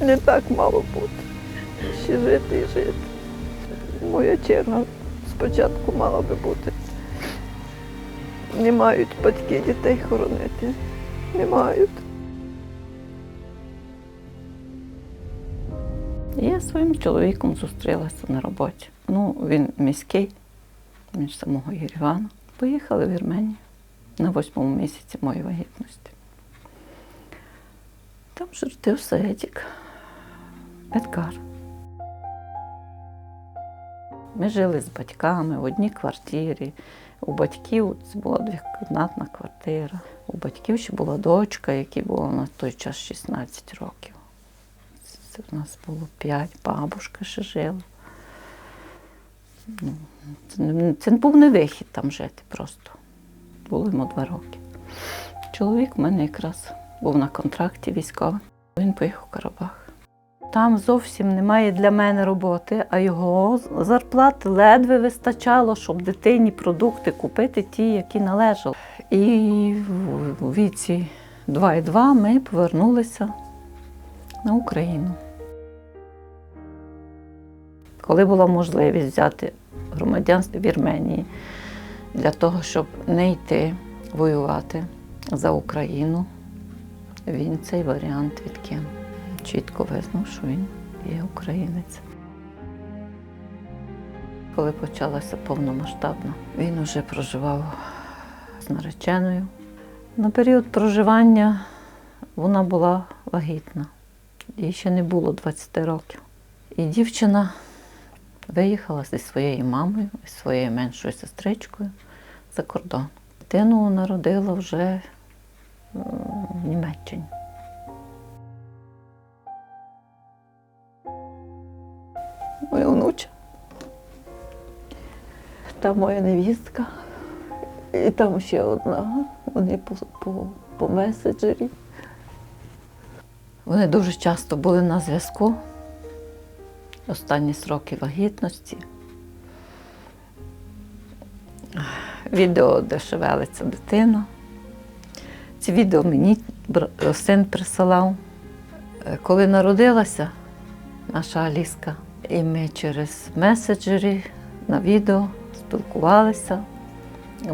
Не так мало бути. Ще жити і жити. Моя черга спочатку мала би бути. Не мають батьки дітей хоронити. Не мають. Я своїм чоловіком зустрілася на роботі. Ну, він міський, він з самого Єревана. Поїхали в Вірменію на восьмому місяці моєї вагітності. Там ж родився Едік, Едгар. Ми жили з батьками в одній квартирі. У батьків це була двокімнатна квартира. У батьків ще була дочка, якій було на той час 16 років. Це в нас було п'ять, бабушка ще жила. Ну, це, був не вихід там жити просто. Було йому два роки. Чоловік у мене якраз був на контракті військовий. Він поїхав в Карабах. Там зовсім немає для мене роботи, а його зарплати ледве вистачало, щоб дитині продукти купити ті, які належали. І в- віці 2,2 ми повернулися на Україну. Коли була можливість взяти громадянство Вірменії для того, щоб не йти воювати за Україну, він цей варіант відкинув. Чітко визнав, що він є українець. Коли почалася повномасштабна, він уже проживав з нареченою. На період проживання вона була вагітна. Їй ще не було 20 років. І дівчина виїхала зі своєю мамою і своєю меншою сестричкою за кордон. Дитину народила вже в Німеччині. Моя внуча. Та моя невістка. І там ще одна. Вони по, по, по меседжері. Вони дуже часто були на зв'язку. Останні сроки вагітності. Відео, де шевелиться дитина. Ці відео мені син присилав. Е, Коли народилася наша Аліска, і ми через меседжері на відео спілкувалися,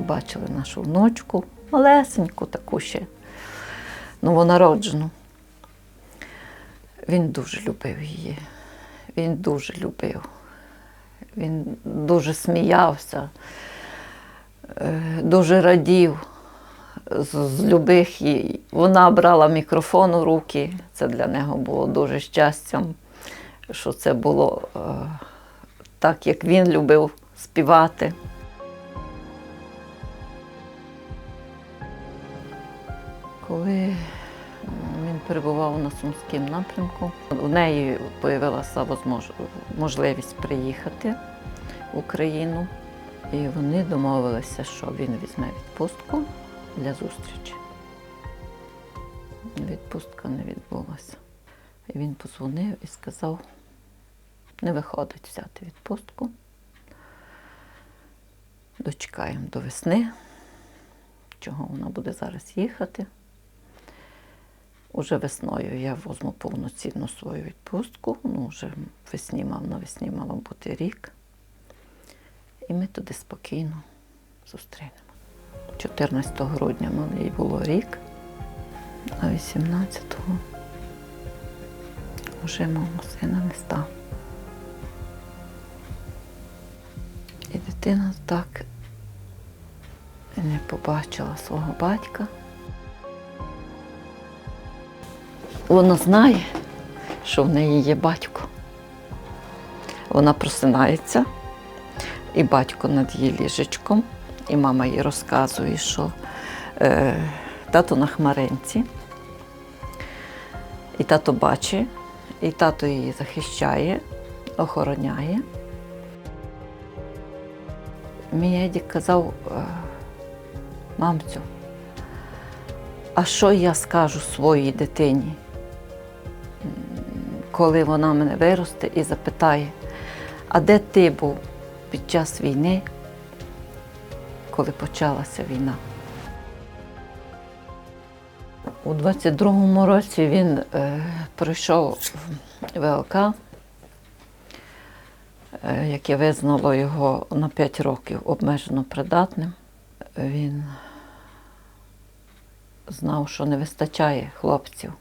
бачили нашу внучку, малесеньку таку ще новонароджену. Він дуже любив її. Він дуже любив. Він дуже сміявся, е, дуже радів з, з любих її. Вона брала мікрофон у руки. Це для нього було дуже щастям, що це було е, так, як він любив співати. Коли він перебував на Сумському напрямку. У неї з'явилася можливість приїхати в Україну, і вони домовилися, що він візьме відпустку для зустрічі. Відпустка не відбулася. Він позвонив і сказав, не виходить взяти відпустку. Дочекаємо до весни, чого вона буде зараз їхати. Уже весною я візьму повноцінну свою відпустку. Ну, вже весні мав на весні мало бути рік. І ми туди спокійно зустрінемо. 14 грудня їй було рік, а 18-го вже мого сина не став. І дитина так не побачила свого батька. Вона знає, що в неї є батько. Вона просинається, і батько над її ліжечком, і мама їй розказує, що е, тато на хмаринці, і тато бачить, і тато її захищає, охороняє. Мій Едік казав, е, мамцю, а що я скажу своїй дитині? коли вона мене виросте і запитає, а де ти був під час війни, коли почалася війна? У 22-му році він е, пройшов ВЛК, е, яке визнало його на 5 років обмежено придатним. Він знав, що не вистачає хлопців,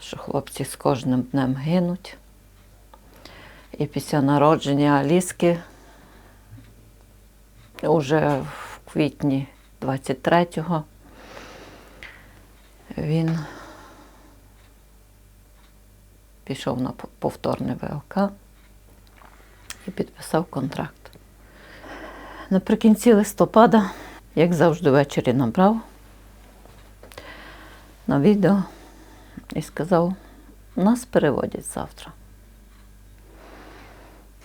що хлопці з кожним днем гинуть. І після народження Аліски уже в квітні 23-го він пішов на повторне ВЛК і підписав контракт. Наприкінці листопада, як завжди, ввечері набрав на відео і сказав, нас переводять завтра.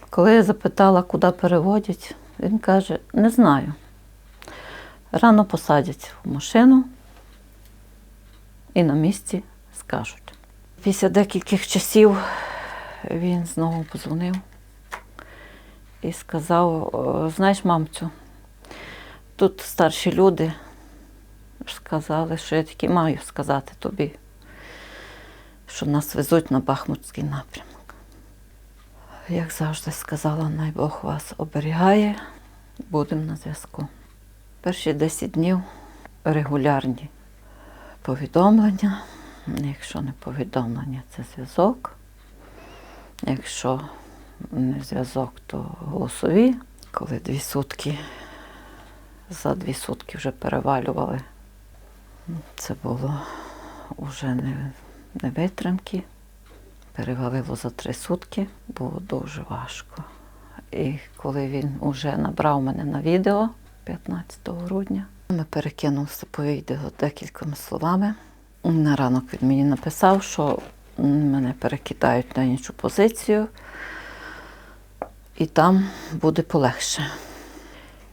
Коли я запитала, куди переводять, він каже, не знаю. Рано посадять в машину і на місці скажуть. Після декількох часів він знову позвонив і сказав: знаєш, мамцю, тут старші люди сказали, що я таки маю сказати тобі, що нас везуть на Бахмутський напрямок. Як завжди сказала, най Бог вас оберігає, будемо на зв'язку. Перші 10 днів регулярні повідомлення. Якщо не повідомлення, це зв'язок. Якщо не зв'язок, то голосові. Коли дві сутки, за дві сутки вже перевалювали, це було вже не, не витримки. Перевалило за три сутки, було дуже важко. І коли він вже набрав мене на відео 15 грудня, ми перекинулися по відео декількома словами. На ранок він мені написав, що мене перекидають на іншу позицію, і там буде полегше.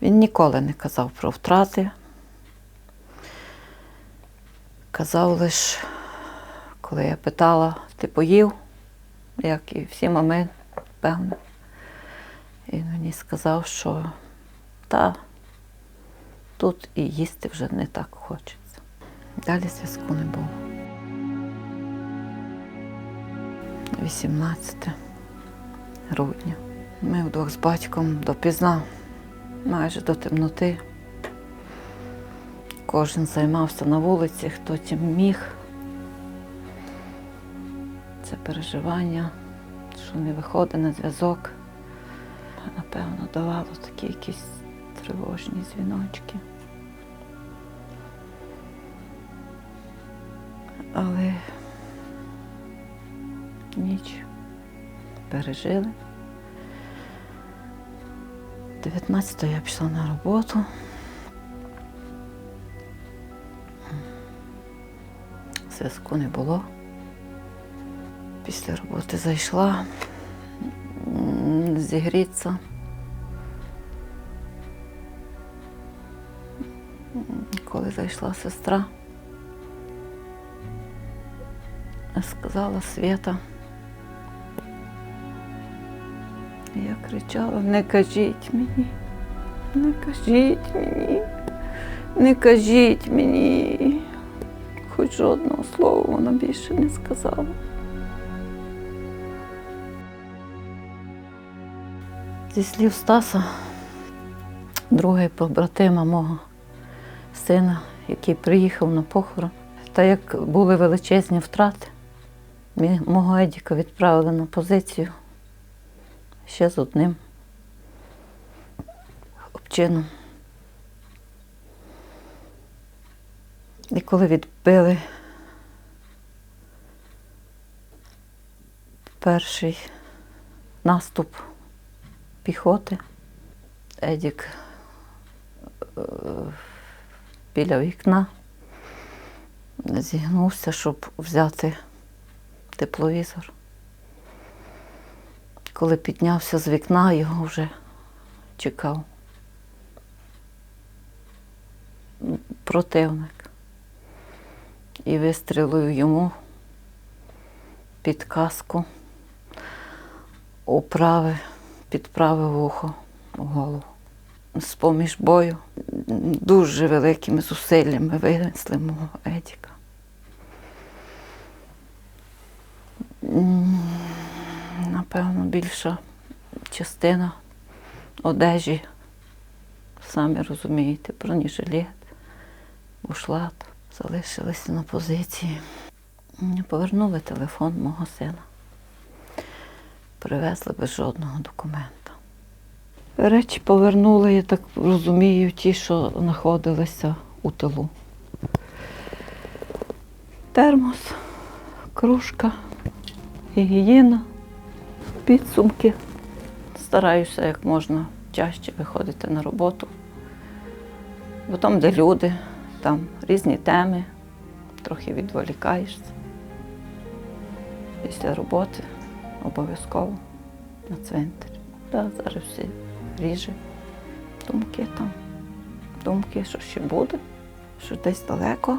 Він ніколи не казав про втрати. Казав лише, коли я питала, ти поїв, як і всі мами, певно. І він мені сказав, що та тут і їсти вже не так хочеться. Далі зв'язку не було. 18 грудня. Ми вдвох з батьком допізна, майже до темноти. Кожен займався на вулиці, хто чим міг. Це переживання, що не виходить на зв'язок. Напевно, давало такі якісь тривожні дзвіночки. Але ніч пережили. 19 я пішла на роботу. Зв'язку не було. Після роботи зайшла зігрітися. Коли зайшла сестра, сказала Свята. Я кричала, не кажіть мені, не кажіть мені, не кажіть мені. Хоч жодного слова вона більше не сказала. Зі слів Стаса, другий побратима мого сина, який приїхав на похорон, та як були величезні втрати, мого Едіка відправили на позицію ще з одним хлопчином. І коли відбили перший наступ піхоти, Едік е, біля вікна зігнувся, щоб взяти тепловізор. Коли піднявся з вікна, його вже чекав противник. І вистрілив йому під каску у під праве вухо в голову. З-поміж бою дуже великими зусиллями винесли мого Едіка. Напевно, більша частина одежі, самі розумієте, бронежилет, бушлат залишилися на позиції. Повернули телефон мого сина. Привезли без жодного документа. Речі повернули, я так розумію, ті, що знаходилися у тилу. Термос, кружка, гігієна, підсумки. Стараюся як можна чаще виходити на роботу. Бо там, де люди, там різні теми, трохи відволікаєшся. Після роботи обов'язково на цвинтар. Да, зараз всі ріже. Думки там. Думки, що ще буде, що десь далеко.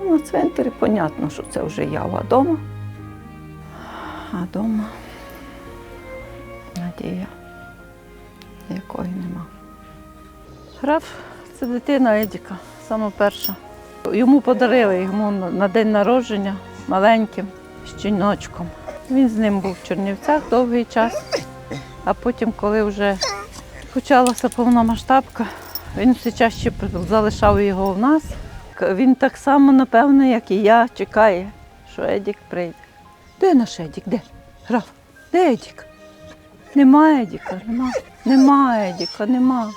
Ну, на цвинтарі, понятно, що це вже я, а дома. А дома надія, якої нема. Граф це дитина Едіка, саме перша. Йому подарили йому на день народження маленьким щіночком. Він з ним був в Чернівцях довгий час, а потім, коли вже почалася повномасштабка, він все чаще залишав його в нас. Він так само, напевно, як і я, чекає, що Едік прийде. Де наш Едік? Де? Граф, де Едік? Нема Едіка, нема. Нема Едіка, нема.